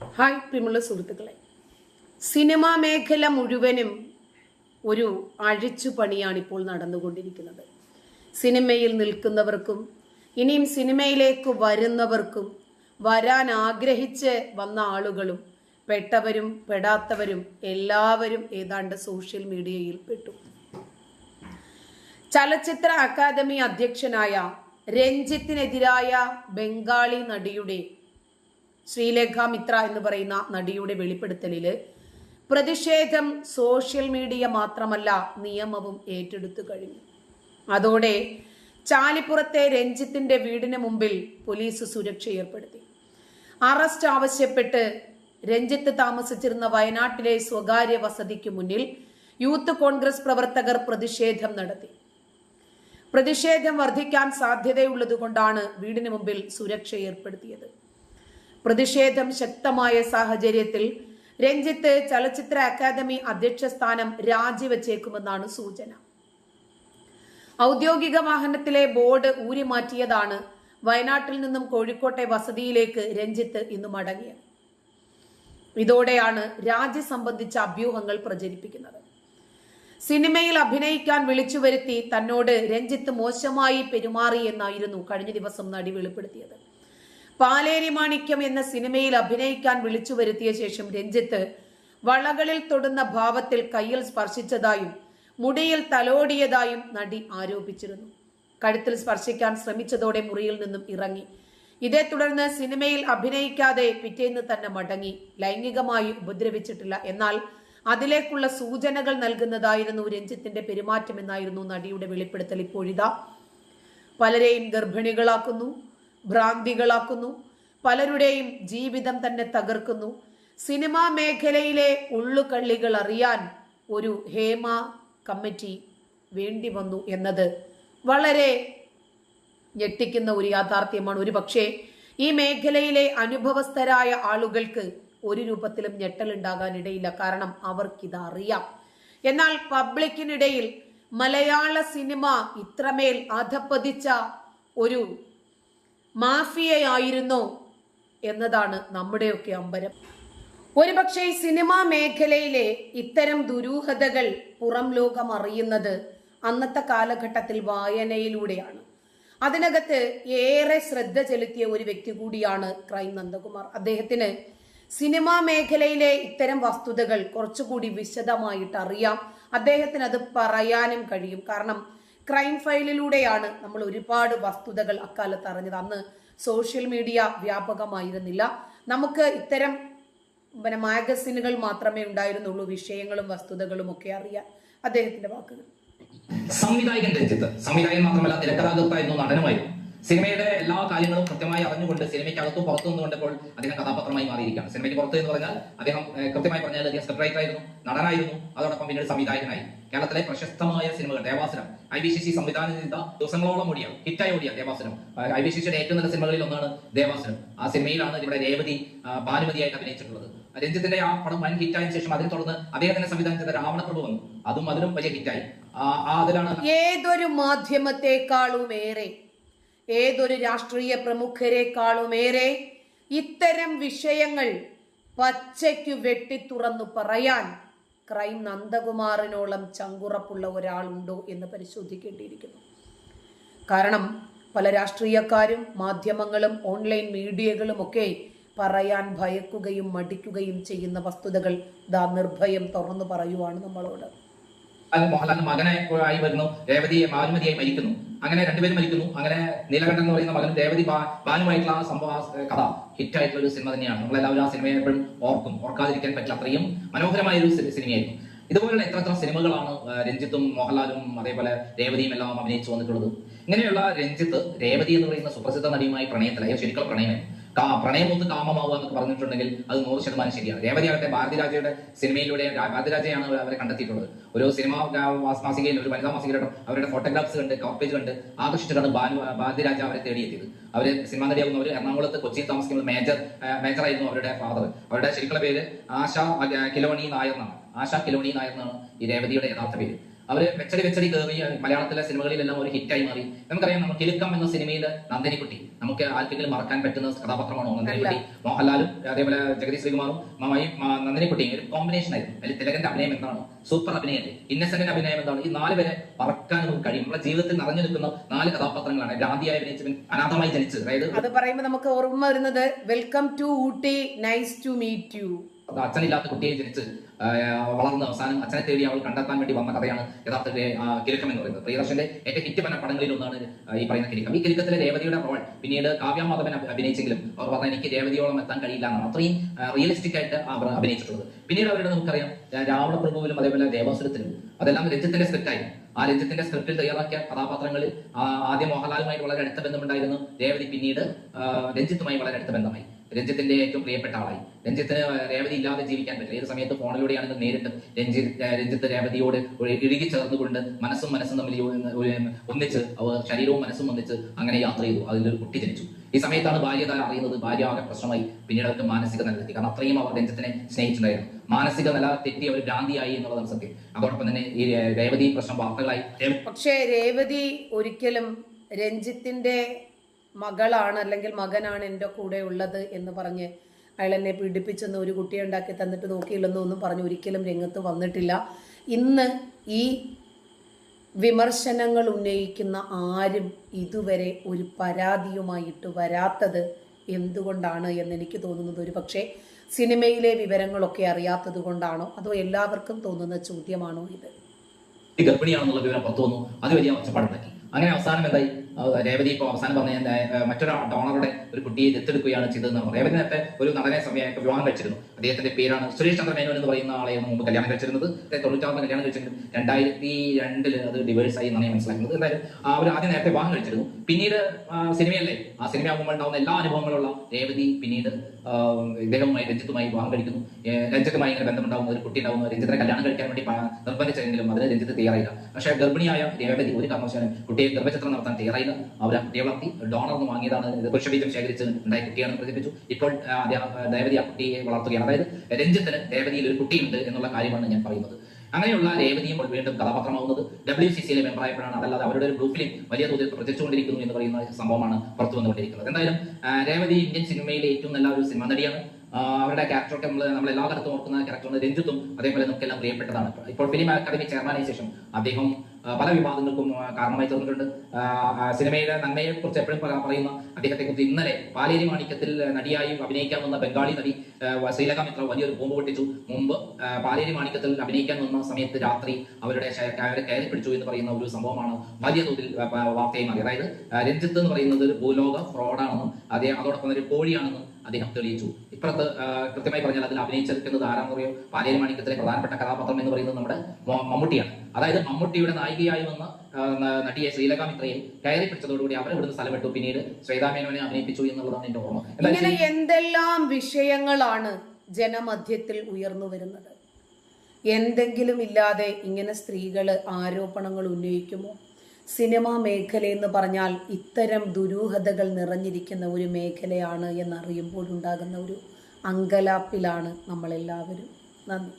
Hi പ്രിയമുള്ള സുഹൃത്തുക്കളെ. Cinema മേഖല മുഴുവനും ഒരു അഴിച്ചുപണിയാണ് ഇപ്പോൾ നടന്നുകൊണ്ടിരിക്കുന്നത്. സിനിമയിൽ നിൽക്കുന്നവർക്കും ഇനിയും സിനിമയിലേക്ക് വരുന്നവർക്കും വരാൻ ആഗ്രഹിച്ച് വന്ന ആളുകളും പെട്ടവരും പെടാത്തവരും എല്ലാവരും ഏതാണ്ട് സോഷ്യൽ മീഡിയയിൽ പെട്ടു. ചലച്ചിത്ര അക്കാദമി അധ്യക്ഷനായ രഞ്ജിത്തിനെതിരായ ബംഗാളി നടിയുടെ ശ്രീലേഖ മിത്ര എന്ന് പറയുന്ന നടിയുടെ വെളിപ്പെടുത്തലിൽ പ്രതിഷേധം സോഷ്യൽ മീഡിയ മാത്രമല്ല നിയമവും ഏറ്റെടുത്തു കഴിഞ്ഞു. അതോടെ ചാലിപ്പുറത്തെ രഞ്ജിത്തിന്റെ വീടിന് മുമ്പിൽ പോലീസ് സുരക്ഷ ഏർപ്പെടുത്തി. അറസ്റ്റ് ആവശ്യപ്പെട്ട് രഞ്ജിത്ത് താമസിച്ചിരുന്ന വയനാട്ടിലെ സ്വകാര്യ വസതിക്ക് മുന്നിൽ യൂത്ത് കോൺഗ്രസ് പ്രവർത്തകർ പ്രതിഷേധം നടത്തി. പ്രതിഷേധം വർദ്ധിക്കാൻ സാധ്യതയുള്ളതുകൊണ്ടാണ് വീടിന് മുമ്പിൽ സുരക്ഷ ഏർപ്പെടുത്തിയത്. പ്രതിഷേധം ശക്തമായ സാഹചര്യത്തിൽ രഞ്ജിത്ത് ചലച്ചിത്ര അക്കാദമി അധ്യക്ഷ സ്ഥാനം രാജിവെച്ചേക്കുമെന്നാണ് സൂചന. ഔദ്യോഗിക വാഹനത്തിലെ ബോർഡ് ഊരിമാറ്റിയതാണ് വയനാട്ടിൽ നിന്നും കോഴിക്കോട്ടെ വസതിയിലേക്ക് രഞ്ജിത്ത് ഇന്ന് മടങ്ങിയത്. ഇതോടെയാണ് രാജി സംബന്ധിച്ച അഭ്യൂഹങ്ങൾ പ്രചരിപ്പിക്കുന്നത്. സിനിമയിൽ അഭിനയിക്കാൻ വിളിച്ചു വരുത്തി തന്നോട് രഞ്ജിത്ത് മോശമായി പെരുമാറിയെന്നായിരുന്നു കഴിഞ്ഞ ദിവസം നടി വെളിപ്പെടുത്തിയത്. പാലേരി മാണിക്യം എന്ന സിനിമയിൽ അഭിനയിക്കാൻ വിളിച്ചു വരുത്തിയ ശേഷം രഞ്ജിത്ത് വളകളിൽ തൊടുന്ന ഭാവത്തിൽ കയ്യിൽ സ്പർശിച്ചതായും മുടിയിൽ തലോടിയതായും നടി ആരോപിച്ചിരുന്നു. കഴുത്തിൽ സ്പർശിക്കാൻ ശ്രമിച്ചതോടെ മുറിയിൽ നിന്നും ഇറങ്ങി. ഇതേ തുടർന്ന് സിനിമയിൽ അഭിനയിക്കാതെ പിറ്റേന്ന് തന്നെ മടങ്ങി. ലൈംഗികമായി ഉപദ്രവിച്ചിട്ടില്ല. എന്നാൽ അതിലേക്കുള്ള സൂചനകൾ നൽകുന്നതായിരുന്നു രഞ്ജിത്തിന്റെ പെരുമാറ്റം പെരുമാറ്റമെന്നായിരുന്നു നടിയുടെ വെളിപ്പെടുത്തൽ. ഇപ്പോഴിതാ പലരെയും ഗർഭിണികളാക്കുന്നു. ഭ്രാന്തികളാക്കുന്നു. പലരുടെയും ജീവിതം തന്നെ തകർക്കുന്നു. സിനിമാ മേഖലയിലെ ഉള്ളുകള്ളികൾ അറിയാൻ ഒരു ഹേമ കമ്മിറ്റി വേണ്ടി വന്നു എന്നത് വളരെ ഞെട്ടിക്കുന്ന ഒരു യാഥാർത്ഥ്യമാണ്. ഒരു പക്ഷേ ഈ മേഖലയിലെ അനുഭവസ്ഥരായ ആളുകൾക്ക് ഒരു രൂപത്തിലും ഞെട്ടലുണ്ടാകാനിടയില്ല. കാരണം അവർക്കിത് അറിയാം എന്നാൽ പബ്ലിക്കിനിടയിൽ മലയാള സിനിമ ഇത്രമേൽ അധപ്പതിച്ച ഒരു മാഫിയയായിരുന്നോ എന്നതാണ് നമ്മുടെയൊക്കെ അമ്പരം. ഒരുപക്ഷെ സിനിമാ മേഖലയിലെ ഇത്തരം ദുരൂഹതകൾ പുറം ലോകം അറിയുന്നത് അന്നത്തെ കാലഘട്ടത്തിൽ വായനയിലൂടെയാണ്. അതിനകത്ത് ഏറെ ശ്രദ്ധ ചെലുത്തിയ ഒരു വ്യക്തി കൂടിയാണ് ക്രൈം നന്ദകുമാർ. അദ്ദേഹത്തിന് സിനിമാ മേഖലയിലെ ഇത്തരം വസ്തുതകൾ കുറച്ചുകൂടി വിശദമായിട്ട് അറിയാം. അദ്ദേഹത്തിന് അത് പറയാനും കഴിയും. കാരണം ക്രൈം ഫയലിലൂടെയാണ് നമ്മൾ ഒരുപാട് വസ്തുതകൾ അക്കാലത്ത് അറിഞ്ഞത്. അന്ന് സോഷ്യൽ മീഡിയ വ്യാപകമായിരുന്നില്ല. നമുക്ക് ഇത്തരം പിന്നെ മാഗസിനുകൾ മാത്രമേ ഉണ്ടായിരുന്നുള്ളൂ. വിഷയങ്ങളും വസ്തുതകളും ഒക്കെ അറിയാൻ അദ്ദേഹത്തിന്റെ വാക്കുകൾ. സംവിധായകൻ രഞ്ജിത്ത് സംവിധായകൻ മാത്രമല്ല തിരക്കഥാകൃത്തായിരുന്നു നടനുമായിരുന്നു. സിനിമയുടെ എല്ലാ കാര്യങ്ങളും കൃത്യമായി അറിഞ്ഞുകൊണ്ട് സിനിമയ്ക്ക് അകത്തും പുറത്തു നിന്ന് കണ്ടപ്പോൾ അദ്ദേഹം കഥാപാത്രമായി മാറിയിരിക്കുകയാണ്. സിനിമയ്ക്ക് പുറത്ത് എന്ന് പറഞ്ഞാൽ അദ്ദേഹം കൃത്യമായി പറഞ്ഞാൽ അദ്ദേഹം സ്ക്രിപ്റ്റ് റൈറ്റർ ആയിരുന്നു നടനായിരുന്നു അതോടൊപ്പം പിന്നീട് സംവിധായകനായി. കേരളത്തിലെ പ്രശസ്തമായ സിനിമകൾ Devasuram I B C C സംവിധാനം ചെയ്ത ദിവസങ്ങളോളം ഓടിയ ഹിറ്റായി ഓടിയ ദേവാസുരം. ഐ ബി സി സിയുടെ ഏറ്റവും നല്ല സിനിമകളിൽ ഒന്നാണ് ദേവാസനം ആ സിനിമയിലാണ് ഇവിടെ രേവതി ഭാനുമതിയായിട്ട് അഭിനയിച്ചിട്ടുള്ളത്. രഞ്ജിത്തിന്റെ ആ പടം വൻ ഹിറ്റായതിനു ശേഷം അതിനെ തുടർന്ന് അദ്ദേഹത്തിന്റെ സംവിധാനം ചെയ്ത രാവണപ്രഭു വന്നു. അതും അതിലും വലിയ ഹിറ്റായി. ആ മാധ്യമത്തെക്കാളും ഏതൊരു മാധ്യമത്തെക്കാളുമേറെ ഏതൊരു രാഷ്ട്രീയ പ്രമുഖരെക്കാളുമേറെ ഇത്തരം വിഷയങ്ങൾ പച്ചയ്ക്കു വെട്ടിത്തുറന്നു പറയാൻ ക്രൈം നന്ദകുമാറിനോളം ചങ്കുറപ്പുള്ള ഒരാളുണ്ടോ എന്ന് പരിശോധിക്കേണ്ടിയിരിക്കുന്നു. കാരണം പല രാഷ്ട്രീയക്കാരും മാധ്യമങ്ങളും ഓൺലൈൻ മീഡിയകളും ഒക്കെ പറയാൻ ഭയക്കുകയും മടിക്കുകയും ചെയ്യുന്ന വസ്തുതകൾ ദാ നിർഭയം തുറന്നു പറയുവാണ് നമ്മളോട്. അത് മോഹൻലാലിന് മകനെ ആയി വരുന്നു. രേവതിയെ ഭാനുമതിയായി മരിക്കുന്നു. അങ്ങനെ രണ്ടുപേരും മരിക്കുന്നു. അങ്ങനെ നീലകണ്ഠൻ എന്ന് പറയുന്ന മകൻ രേവതി ഭാനുമായിട്ടുള്ള ആ സംഭവ കഥ ഹിറ്റായിട്ടുള്ള ഒരു സിനിമ തന്നെയാണ്. നമ്മളെല്ലാവരും ആ സിനിമയെ എപ്പോഴും ഓർക്കും. ഓർക്കാതിരിക്കാൻ പറ്റില്ല. അത്രയും മനോഹരമായ ഒരു സിനിമയായിരുന്നു. ഇതുപോലെയുള്ള എത്ര എത്ര സിനിമകളാണ് രഞ്ജിത്തും മോഹൻലാലും അതേപോലെ രേവതിയും എല്ലാം അഭിനയിച്ചു വന്നിട്ടുള്ളത്? ഇങ്ങനെയുള്ള രഞ്ജിത്ത് രേവതി എന്ന് പറയുന്ന സുപ്രസിദ്ധ നടിയുമായി പ്രണയത്തിലായി. ശരിക്കും പ്രണയമായിരുന്നു കാ പ്രണയം ഒന്ന് കാമമാവുക എന്നൊക്കെ പറഞ്ഞിട്ടുണ്ടെങ്കിൽ അത് നൂറ് ശതമാനം ശരിയാണ്. രേവതി ആകട്ടെ ഭാരതിരാജയുടെ സിനിമയിലൂടെ ഭാരതിരാജയാണ് അവർ- അവരെ കണ്ടെത്തിയിട്ടുള്ളത്. ഒരു സിനിമ മാസികയിൽ ഒരു വനിതാ മാസികയിലും അവരുടെ ഫോട്ടോഗ്രാഫ്സ് കണ്ട് കവർ കണ്ട് ആകർഷിച്ചിട്ടാണ് ഭാനു ഭാരതിരാജ അവരെ തേടിയെത്തിയത്. അവർ സിനിമ നടിയാകുന്നവർ എറണാകുളത്ത് കൊച്ചിയിൽ താമസിക്കുന്ന മേജർ ആയിരുന്നു അവരുടെ ഫാദർ അവരുടെ ശരിക്കുള്ള പേര് ആശ കിലോണി നായർ എന്നാണ്. ആശ കിലോണി നായർ എന്നാണ് ഈ രേവതിയുടെ യഥാർത്ഥ പേര്. അവർ വെച്ചടി വെച്ചടി കയറി മലയാളത്തിലെ സിനിമകളിലെല്ലാം ഒരു ഹിറ്റായി മാറി. നമുക്കറിയാം നമ്മൾ കിലുക്കം എന്ന സിനിമയിൽ നന്ദിനിക്കുട്ടി നമുക്ക് ആർക്കെങ്കിലും മറക്കാൻ പറ്റുന്ന കഥാപാത്രമാണോ നന്ദിനിക്കുട്ടി? മോഹൻലാലും അതേപോലെ ജഗതി ശ്രീകുമാറും നന്ദിനിക്കുട്ടിയും ഒരു കോമ്പിനേഷൻ ആയിരുന്നു. അതിൽ തിലകന്റെ അഭിനയം എന്താണ്? സൂപ്പർ അഭിനയല്ലേ ഇന്നസെന്റിന്റെ അഭിനയം എന്താണ്? ഈ നാല് പേരെ മറക്കാൻ നമുക്ക് കഴിയും. നമ്മുടെ ജീവിതത്തിൽ നിറഞ്ഞു നിൽക്കുന്ന നാല് കഥാപാത്രങ്ങളാണ്. ഭ്രാന്തിയായി അഭിനയിച്ചവൻ അനാഥമായി ജനിച്ചത്. അതായത് അത് പറയുമ്പോൾ നമുക്ക് ഓർമ്മ വരുന്നത് welcome to Ooty nice to meet you അച്ഛനില്ലാത്ത കുട്ടിയെ ജനിച്ച് വളർന്ന് അവസാനം അച്ഛനെ തേടി അവൾ കണ്ടെത്താൻ വേണ്ടി വന്ന കഥയാണ് യഥാർത്ഥത്തിലെ കിലുക്കം എന്ന് പറയുന്നത്. പ്രിയദർശന്റെ ഏറ്റവും ഹിറ്റ് പല പടങ്ങളിൽ ഒന്നാണ് ഈ പറയുന്ന കിലുക്കം ഈ കിലുക്കത്തിലെ രേവതിയുടെ റോൾ പിന്നീട് കാവ്യാമാധവൻ അഭി- അഭിനയിച്ചെങ്കിലും അവർ പറഞ്ഞാൽ എനിക്ക് രേവതിയോളം എത്താൻ കഴിയില്ല എന്നാണ് അത്രയും റിയലിസ്റ്റിക് ആയിട്ട് അവർ അഭിനയിച്ചിട്ടുള്ളത്. പിന്നീട് അവരുടെ നമുക്കറിയാം രാവണ രാവണപ്രഭുവിലും അതേപോലെ ദേവാസുരത്തിലും അതെല്ലാം രഞ്ജിത്തിന്റെ സ്ക്രിപ്റ്റായിരുന്നു ആ രഞ്ജിത്തിന്റെ സ്ക്രിപ്റ്റിൽ തയ്യാറാക്കിയ കഥാപാത്രങ്ങളിൽ ആദ്യം മോഹൻലാലുമായി വളരെ അടുത്ത ബന്ധമുണ്ടായിരുന്നു. രേവതി പിന്നീട് രഞ്ജിത്തുമായി വളരെ അടുത്ത ബന്ധമായി. രഞ്ജിത്തിന്റെ ഏറ്റവും പ്രിയപ്പെട്ട ആളായി. രഞ്ജിത്തിന് രേവതി ഇല്ലാതെ ജീവിക്കാൻ പറ്റില്ല. ഏത് സമയത്ത് ഫോണിലൂടെയാണെങ്കിൽ നേരിട്ട് രഞ്ജിത്ത് രഞ്ജിത്ത് രേവതിയോട് ഇഴുകി ചേർന്നുകൊണ്ട് മനസ്സും മനസ്സും തമ്മിൽ ഒന്നിച്ച് ശരീരവും മനസ്സും ഒന്നിച്ച് അങ്ങനെ യാത്ര ചെയ്തു. അതിലൊരു കുട്ടി ജനിച്ചു. ഈ സമയത്താണ് ഭാര്യ താൻ അറിയുന്നത് ഭാര്യ ആകെ പ്രശ്നമായി. പിന്നീട് അവർക്ക് മാനസിക നില തെറ്റി കാരണം അത്രയും അവർ രഞ്ജിത്തിനെ സ്നേഹിച്ചിട്ടുണ്ടായിരുന്നു. മാനസിക നില തെറ്റി അവർ ഭ്രാന്തിയായി എന്നുള്ളതാണ് സത്യം. അതോടൊപ്പം തന്നെ ഈ രേവതി പ്രശ്നം വാർത്തകളായി. പക്ഷേ രേവതി ഒരിക്കലും രഞ്ജിത്തിന്റെ മകളാണ് അല്ലെങ്കിൽ മകനാണ് എന്റെ കൂടെ ഉള്ളത് എന്ന് പറഞ്ഞ് അയാൾ എന്നെ പീഡിപ്പിച്ചെന്ന് ഒരു കുട്ടിയെ ഉണ്ടാക്കി തന്നിട്ട് നോക്കിയില്ലെന്നോ ഒന്നും പറഞ്ഞ് ഒരിക്കലും രംഗത്ത് വന്നിട്ടില്ല. ഇന്ന് ഈ വിമർശനങ്ങൾ ഉന്നയിക്കുന്ന ആരും ഇതുവരെ ഒരു പരാതിയുമായിട്ട് വരാത്തത് എന്തുകൊണ്ടാണ് എന്ന് എനിക്ക് തോന്നുന്നത്. ഒരു പക്ഷേ സിനിമയിലെ വിവരങ്ങളൊക്കെ അറിയാത്തത് കൊണ്ടാണോ? അതോ എല്ലാവർക്കും തോന്നുന്ന ചോദ്യമാണോ ഇത്? ഗർഭിണിയാണെന്നുള്ള വിവരം പുറത്തു വന്നു. അത് വലിയ ഒച്ചപ്പാടുണ്ടാക്കി. അങ്ങനെ അവസാനം എന്തായി? രേവതി ഇപ്പോൾ അവസാനം പറഞ്ഞ മറ്റൊരു ഡോണറുടെ ഒരു കുട്ടിയെ ദത്തെടുക്കുകയാണ് ചെയ്തതെന്ന് പറഞ്ഞു രേവതി നേരത്തെ ഒരു നടനെ സമയം വിവാഹം കഴിച്ചിരുന്നു. അദ്ദേഹത്തിന്റെ പേരാണ് സുരേഷ് ചന്ദ്ര മേനോൻ എന്ന് പറയുന്ന ആളെയാണ് മുമ്പ് കല്യാണം കഴിച്ചിരുന്നത്. അദ്ദേഹം തൊണ്ണൂറ്റാറിന് കല്യാണം കഴിച്ചിരുന്നത് രണ്ടായിരത്തി രണ്ടിൽ അത് ഡിവേഴ്സ് ആയി എന്നാണ് മനസ്സിലാക്കുന്നത്. എന്തായാലും അവർ ആദ്യം നേരത്തെ വിവാഹം കഴിച്ചിരുന്നു. പിന്നീട് സിനിമയല്ലേ? ആ സിനിമ ആകുമ്പോൾ ഉണ്ടാവുന്ന എല്ലാ അനുഭവങ്ങളുള്ള രേവതി പിന്നീട് ഇദ്ദേഹവുമായി രഞ്ജിത്തുമായി വിവാഹം കഴിക്കുന്നു. രഞ്ജിത്തുമായി ഇങ്ങനെ ബന്ധമുണ്ടാകുന്ന ഒരു കുട്ടി ഉണ്ടാകുന്നു രഞ്ജിത്തിനെ കല്യാണം കഴിക്കാൻ വേണ്ടി നിർബന്ധിച്ചെങ്കിലും അതിന് രഞ്ജിത്ത് തയ്യാറായില്ല. പക്ഷേ ഗർഭിണിയായ രേവതി ഒരു കാരണവശാലും കുട്ടിയെ ഗർഭചിത്രം നടത്താൻ തയ്യാറായില്ല. അവർ ദേവളത്തി ഡോണർ ഡോണർന്ന് വാങ്ങിയതാണ് പുരുഷബീജം ശേഖരിച്ച് ഉണ്ടായ കുട്ടിയാണ് പ്രചരിപ്പിച്ചു ഇപ്പോൾ ദേവതി ആ, കുട്ടിയെ വളർത്തുകയാണ്. അതായത് രഞ്ജിത്തിന് ദേവതിയിൽ ഒരു കുട്ടിയുണ്ട് എന്നുള്ള കാര്യമാണ് ഞാൻ പറയുന്നത്. അങ്ങനെയുള്ള രേവതിയും വീണ്ടും കഥാപാത്രമാവുന്നത് ഡബ്ല്യു സി സിയിലെ മെമ്പറായപ്പോഴാണ് അതല്ലാതെ അവരുടെ ഒരു ഗ്രൂപ്പ് വലിയ തോതിൽ പ്രചരിച്ചുകൊണ്ടിരിക്കുന്നു എന്ന് പറയുന്ന സംഭവമാണ് പുറത്തു വന്നുകൊണ്ടിരിക്കുന്നത്. എന്തായാലും രേവതി ഇന്ത്യൻ സിനിമയിലെ ഏറ്റവും നല്ല ഒരു സിനിമ നടിയാണ്. അവരുടെ ക്യാരക്ടറൊക്കെ നമ്മൾ നമ്മൾ എല്ലാ തരത്തും ഓർക്കുന്ന ക്യാരക്ടറാണ് രഞ്ജിത്തും. അതേപോലെ നമുക്കെല്ലാം പ്രിയപ്പെട്ടതാണ്. ഇപ്പോൾ ഫിലിം അക്കാദമി ചെയർമാനായ ശേഷം അദ്ദേഹം പല വിവാദങ്ങൾക്കും കാരണമായി തീർന്നിട്ടുണ്ട് സിനിമയിലെ ആ, സിനിമയുടെ നന്മയെ കുറിച്ച് എപ്പോഴും പറ- പറയുന്ന അദ്ദേഹത്തെ കുറിച്ച് ഇന്നലെ പാലേരി മാണിക്യത്തിൽ നടിയായി അഭിനയിക്കാൻ വന്ന ബംഗാളി നടി ശ്രീലങ്ക മിത്ര വലിയൊരു ബോംബ് പൊട്ടിച്ചു. മുമ്പ് പാലേരി മാണിക്യത്തിൽ അഭിനയിക്കാൻ വന്ന സമയത്ത് രാത്രി അവരുടെ അവരെ കയറി പിടിച്ചു എന്ന് പറയുന്ന ഒരു സംഭവമാണ് വലിയ തോതിൽ വാർത്തയായി മാറി. അതായത് രഞ്ജിത്ത് എന്ന് പറയുന്നത് ഒരു ഭൂലോക ഫ്രോഡാണെന്നും അതേ അതോടൊപ്പം ഒരു കോഴിയാണെന്നും അദ്ദേഹം തെളിയിച്ചു. ഇപ്പുറത്ത് കൃത്യമായി പറഞ്ഞാൽ അതിൽ അഭിനയിച്ചിരിക്കുന്നത് ആരാന്ന് പറയും പാലേരി മാണിക്കത്തിലെ പ്രധാനപ്പെട്ട കഥാപാത്രം എന്ന് പറയുന്നത് നമ്മുടെ മമ്മൂട്ടിയാണ്. അതായത് മമ്മൂട്ടിയുടെ നായികയായി വന്ന നടിയെ ശ്രീലക മിത്രയെ കയറി പിടിച്ചതോടുകൂടി അവരെ ഇവിടുന്ന് സ്ഥലം വിട്ടു പിന്നീട് ശ്വേതാമേനോനെ അഭിനയിപ്പിച്ചു എന്നുള്ളതാണ് എന്റെ ഓർമ്മ. ഇങ്ങനെ എന്തെല്ലാം വിഷയങ്ങളാണ് ജനമധ്യത്തിൽ ഉയർന്നു വരുന്നത്? എന്തെങ്കിലും ഇല്ലാതെ ഇങ്ങനെ സ്ത്രീകൾ ആരോപണങ്ങൾ ഉന്നയിക്കുമോ? സിനിമാ എന്ന് പറഞ്ഞാൽ ഇത്തരം ദുരൂഹതകൾ നിറഞ്ഞിരിക്കുന്ന ഒരു മേഖലയാണ് എന്നറിയുമ്പോഴുണ്ടാകുന്ന ഒരു അങ്കലാപ്പിലാണ് നമ്മളെല്ലാവരും. നന്ദി.